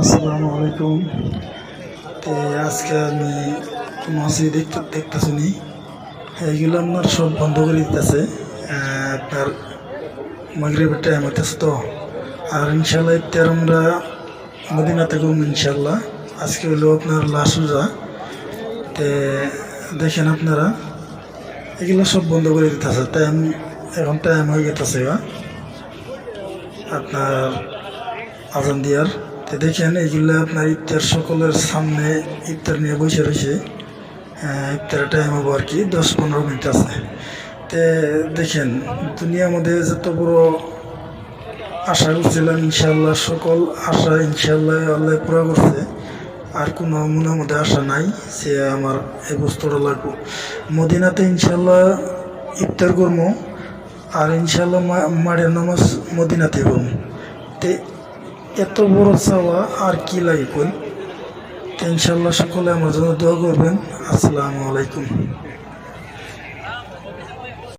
আসসালামু আলাইকুম। তো আজকে আমি মাছি দেখতে দেখতেছি নি এইগুলো আপনার সব বন্ধ করে দিতেছে। আপনার মাগরিবের টাইম হইতেছে তো। আর ইনশাল্লাহ ইত্যার আমরা মদিনাতে ঘুম ইনশাল্লাহ আজকে হলো আপনার লাসুজা তে দেখেন আপনারা, এগুলো সব বন্ধ করে দিতেছে। টাইম এখন টাইম হয়ে গেতেছে আপনার আজান দিয়ার তো দেখেন, এইগুলো আপনার ইফতার সকলের সামনে ইফতার নিয়ে বসে রয়েছে। ইফতারের টাইম হব আর কি দশ পনেরো মিনিট আছে। তে দেখেন দুনিয়া মধ্যে যত বড় আশা করছিলাম ইনশাল্লাহ সকল আশা ইনশাল্লাহ আল্লাহ পুরা করছে। আর কোনো মনের মধ্যে আশা নাই সে আমার এই বস্তুটা লাগবো। মদিনাতে ইনশাল্লাহ ইফতার করব আর ইনশাল্লাহ মাড়ের নামাজ মদিনাতে করব তে এত বড় চাওয়া আর কি লাগে তো ইনশাল্লাহ সকলে আমার জন্য দোয়া করবেন। আসসালামু আলাইকুম।